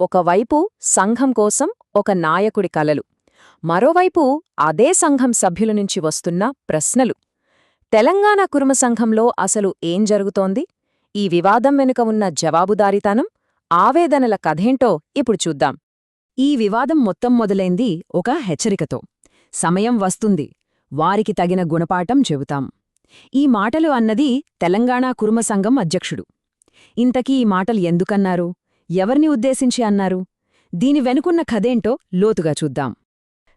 ఒకవైపు సంఘం కోసం ఒక నాయకుడి కలలు మరోవైపు అదే సంఘం సభ్యుల నుంచి వస్తున్న ప్రశ్నలు. తెలంగాణ కురుమ సంఘంలో అసలు ఏం జరుగుతోంది? ఈ వివాదం వెనుక ఉన్న జవాబుదారీతనం ఆవేదనల కథేంటో ఇప్పుడు చూద్దాం. ఈ వివాదం మొత్తం మొదలైంది ఒక హెచ్చరికతో. సమయం వస్తుంది వారికి తగిన గుణపాఠం చెబుతాం. ఈ మాటలు అన్నది తెలంగాణ కురుమ సంఘం అధ్యక్షుడు. ఇంతకీ ఈ మాటలు ఎందుకన్నారు? ఎవరిని ఉద్దేశించి అన్నారు? దీని వెనుకున్న కథేంటో లోతుగా చూద్దాం.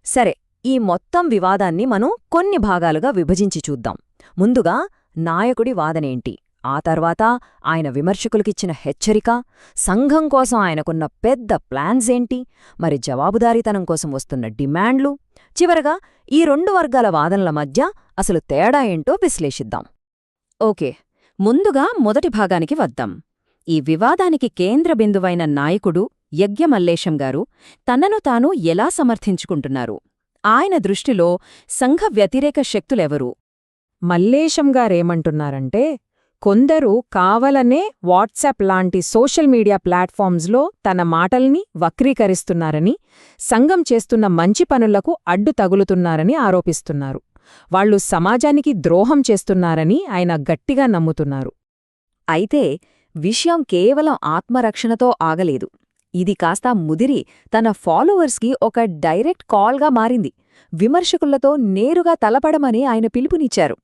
సరే ఈ మొత్తం వివాదాన్ని మనం కొన్ని భాగాలుగా విభజించి చూద్దాం. ముందుగా నాయకుడి వాదనేంటి? ఆ తర్వాత ఆయన విమర్శకులకిచ్చిన హెచ్చరిక సంఘం కోసం ఆయనకున్న పెద్ద ప్లాన్స్ ఏంటి? మరి జవాబుదారీతనం కోసం వస్తున్న డిమాండ్లు? చివరగా ఈ రెండు వర్గాల వాదనల మధ్య అసలు తేడా ఏంటో విశ్లేషిద్దాం. ఓకే ముందుగా మొదటి భాగానికి వద్దాం. ఈ వివాదానికి కేంద్ర బిందువైన నాయకుడు యజ్ఞమల్లేశం గారు తనను తాను ఎలా సమర్థించుకుంటున్నారు? ఆయన దృష్టిలో సంఘ వ్యతిరేక శక్తులెవరు? మల్లేశం గారేమంటున్నారంటే కొందరు కావలనే వాట్సాప్ లాంటి సోషల్ మీడియా ప్లాట్ఫామ్స్లో తన మాటల్ని వక్రీకరిస్తున్నారని సంఘం చేస్తున్న మంచి పనులకు అడ్డు తగులుతున్నారని ఆరోపిస్తున్నారు. వాళ్ళు సమాజానికి ద్రోహం చేస్తున్నారని ఆయన గట్టిగా నమ్ముతున్నారు. అయితే విషయం కేవలం ఆత్మరక్షణతో ఆగలేదు. ఇది కాస్త ముదిరి తన ఫాలోవర్స్కి ఒక డైరెక్ట్ కాల్గా మారింది. విమర్శకులతో నేరుగా తలపడమని ఆయన పిలుపునిచ్చారు.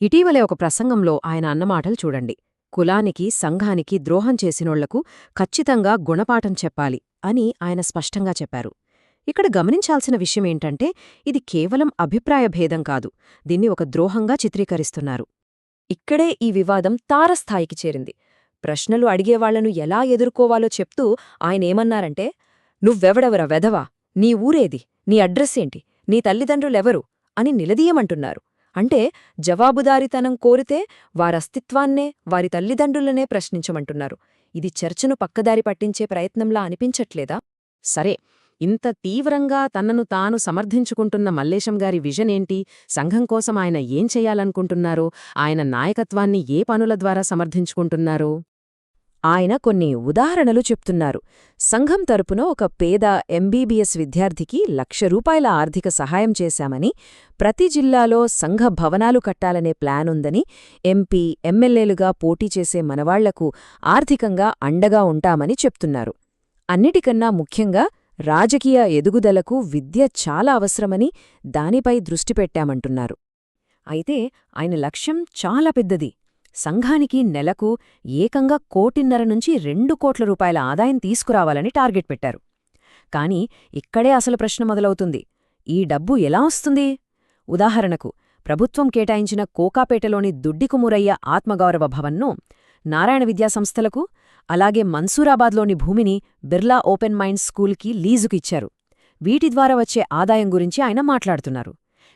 ఇటీవలే ఒక ప్రసంగంలో ఆయన అన్నమాటలు చూడండి. కులానికి సంఘానికి ద్రోహం చేసినోళ్ళకు ఖచ్చితంగా గుణపాఠం చెప్పాలి అని ఆయన స్పష్టంగా చెప్పారు. ఇక్కడ గమనించాల్సిన విషయమేంటంటే ఇది కేవలం అభిప్రాయ భేదం కాదు. దీన్ని ఒక ద్రోహంగా చిత్రీకరిస్తున్నారు. ఇక్కడే ఈ వివాదం తారస్థాయికి చేరింది. ప్రశ్నలు అడిగేవాళ్ళను ఎలా ఎదుర్కోవాలో చెప్తూ ఆయనేమన్నారంటే నువ్వెవడెవరా వెధవా? నీ ఊరేది? నీ అడ్రస్సేంటి నీ తల్లిదండ్రులెవరు? అని నిలదీయమంటున్నారు. అంటే జవాబుదారితనం కోరితే వారస్తిత్వాన్నే వారి తల్లిదండ్రులనే ప్రశ్నించమంటున్నారు. ఇది చర్చను పక్కదారి పట్టించే ప్రయత్నంలా అనిపించట్లేదా? సరే ఇంత తీవ్రంగా తనను తాను సమర్థించుకుంటున్న మల్లేశం గారి విజనేంటి సంఘం కోసం ఆయన ఏం చెయ్యాలనుకుంటున్నారో ఆయన నాయకత్వాన్ని ఏ పనుల ద్వారా సమర్థించుకుంటున్నారో? ఆయన కొన్ని ఉదాహరణలు చెప్తున్నారు. సంఘం తరపున ఒక పేద ఎంబీబీఎస్ విద్యార్థికి లక్ష రూపాయల ఆర్థిక సహాయం చేశామని ప్రతి జిల్లాలో సంఘ భవనాలు కట్టాలనే ప్లానుందని ఎంపీ ఎమ్మెల్యేలుగా పోటీ చేసే మనవాళ్ళకు ఆర్థికంగా అండగా ఉంటామని చెప్తున్నారు. అన్నిటికన్నా ముఖ్యంగా రాజకీయ ఎదుగుదలకు విద్య చాలా అవసరమని దానిపై దృష్టి పెట్టామంటున్నారు. అయితే ఆయన లక్ష్యం చాలా పెద్దది. సంఘానికి నెలకు ఏకంగా కోటిన్నర నుంచి రెండు కోట్ల రూపాయల ఆదాయం తీసుకురావాలని టార్గెట్ పెట్టారు. కాని ఇక్కడే అసలు ప్రశ్న మొదలవుతుంది. ఈ డబ్బు ఎలా వస్తుంది? ఉదాహరణకు ప్రభుత్వం కేటాయించిన కోకాపేటలోని దుడ్డికుమురయ్య ఆత్మగౌరవ భవన్ను నారాయణ విద్యాసంస్థలకు అలాగే మన్సూరాబాద్లోని భూమిని బిర్లా ఓపెన్ మైండ్ స్కూల్కి లీజుకిచ్చారు వీటి ద్వారా వచ్చే ఆదాయం గురించి ఆయన మాట్లాడుతున్నారు.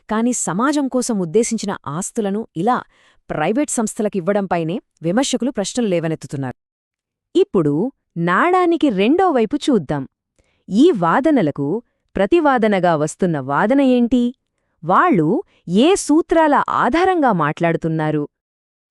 కాని సమాజం కోసం ఉద్దేశించిన ఆస్తులను ఇలా ప్రైవేట్ సంస్థలకివ్వడంపైనే విమర్శకులు ప్రశ్నలు లేవనెత్తుతున్నారు. ఇప్పుడు నాడానికి రెండో వైపు చూద్దాం. ఈ వాదనలకు ప్రతివాదనగా వస్తున్న వాదన ఏంటి? వాళ్ళు ఏ సూత్రాల ఆధారంగా మాట్లాడుతున్నారు?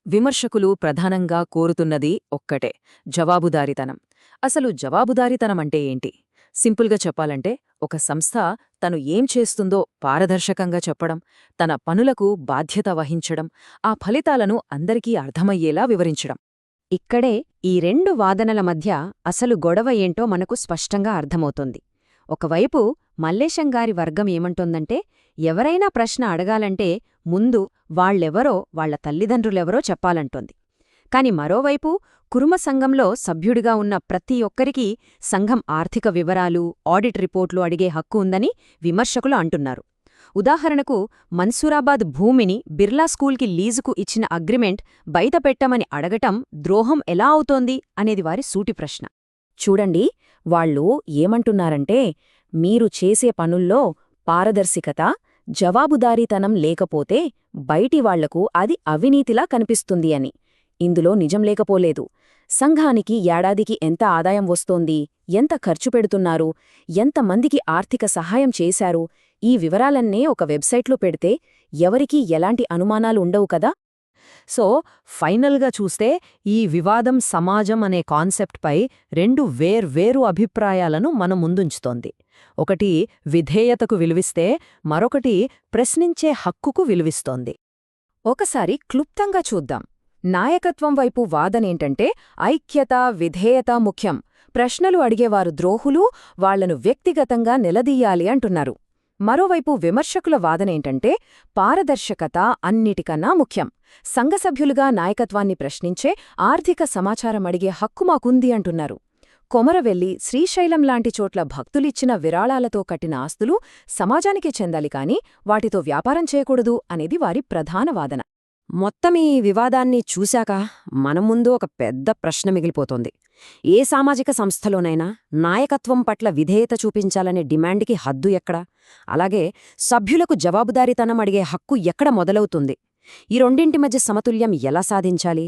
విమర్శకులు ప్రధానంగా కోరుతున్నది ఒక్కటే జవాబుదారితనం. అసలు జవాబుదారితనమంటే ఏంటి? సింపుల్గా చెప్పాలంటే ఒక సంస్థ తను ఏం చేస్తుందో పారదర్శకంగా చెప్పడం తన పనులకు బాధ్యత వహించడం ఆ ఫలితాలను అందరికీ అర్థమయ్యేలా వివరించడం. ఇక్కడే ఈ రెండు వాదనల మధ్య అసలు గొడవ ఏంటో మనకు స్పష్టంగా అర్థమవుతుంది. ఒకవైపు మల్లేశంగారి వర్గం ఏమంటోందంటే ఎవరైనా ప్రశ్న అడగాలంటే ముందు వాళ్ళెవరో వాళ్ళ తల్లిదండ్రులెవరో చెప్పాలంటోంది. కాని మరోవైపు కురుమ సంఘంలో సభ్యుడిగా ఉన్న ప్రతి ఒక్కరికీ సంఘం ఆర్థిక వివరాలు ఆడిట్ రిపోర్ట్లు అడిగే హక్కు ఉందని విమర్శకులు అంటున్నారు. ఉదాహరణకు మన్సూరాబాద్ భూమిని బిర్లా స్కూల్కి లీజుకు ఇచ్చిన అగ్రిమెంట్ బయటపెట్టమని అడగటం ద్రోహం ఎలా అవుతోంది అనేది వారి సూటి ప్రశ్న. చూడండి వాళ్ళు ఏమంటున్నారంటే మీరు చేసే పనుల్లో పారదర్శికత జవాబుదారీతనం లేకపోతే బయటి వాళ్ళకు అది అవినీతిలా కనిపిస్తుంది అని. ఇందులో నిజం లేకపోలేదు. సంఘానికి ఏడాదికి ఎంత ఆదాయం వస్తోంది ఎంత ఖర్చు పెడుతున్నారు ఎంతమందికి ఆర్థిక సహాయం చేశారు ఈ వివరాలన్నే ఒక వెబ్సైట్లో పెడితే ఎవరికీ ఎలాంటి అనుమానాలు ఉండవు కదా? సో ఫైనల్గా చూస్తే ఈ వివాదం సమాజం అనే కాన్సెప్ట్పై రెండు వేర్వేరు అభిప్రాయాలను మన ముందుంచుతోంది. ఒకటి విధేయతకు విలువిస్తే మరొకటి ప్రశ్నించే హక్కుకు విలువిస్తోంది. ఒకసారి క్లుప్తంగా చూద్దాం. నాయకత్వం వైపు వాదనేంటంటే ఐక్యత విధేయత ముఖ్యం. ప్రశ్నలు అడిగేవారు ద్రోహులు వాళ్ళను వ్యక్తిగతంగా నిలదీయాలి అంటున్నారు. మరోవైపు విమర్శకుల వాదనేంటంటే పారదర్శకత అన్నిటికన్నా ముఖ్యం. సంఘసభ్యులుగా నాయకత్వాన్ని ప్రశ్నించే ఆర్థిక సమాచారం అడిగే హక్కు మాకుంది అంటున్నారు. కొమరవెల్లి శ్రీశైలం లాంటి చోట్ల భక్తులిచ్చిన విరాళాలతో కట్టిన ఆస్తులు సమాజానికే చెందాలి కాని వాటితో వ్యాపారం చేయకూడదు అనేది వారి ప్రధాన వాదన. మొత్తం ఈ వివాదాన్ని చూశాక మన ముందు ఒక పెద్ద ప్రశ్న మిగిలిపోతోంది. ఏ సామాజిక సంస్థలోనైనా నాయకత్వం పట్ల విధేయత చూపించాలనే డిమాండ్కి హద్దు ఎక్కడ? అలాగే సభ్యులకు జవాబుదారీతనం అడిగే హక్కు ఎక్కడ మొదలవుతుంది? ఈ రెండింటి మధ్య సమతుల్యం ఎలా సాధించాలి?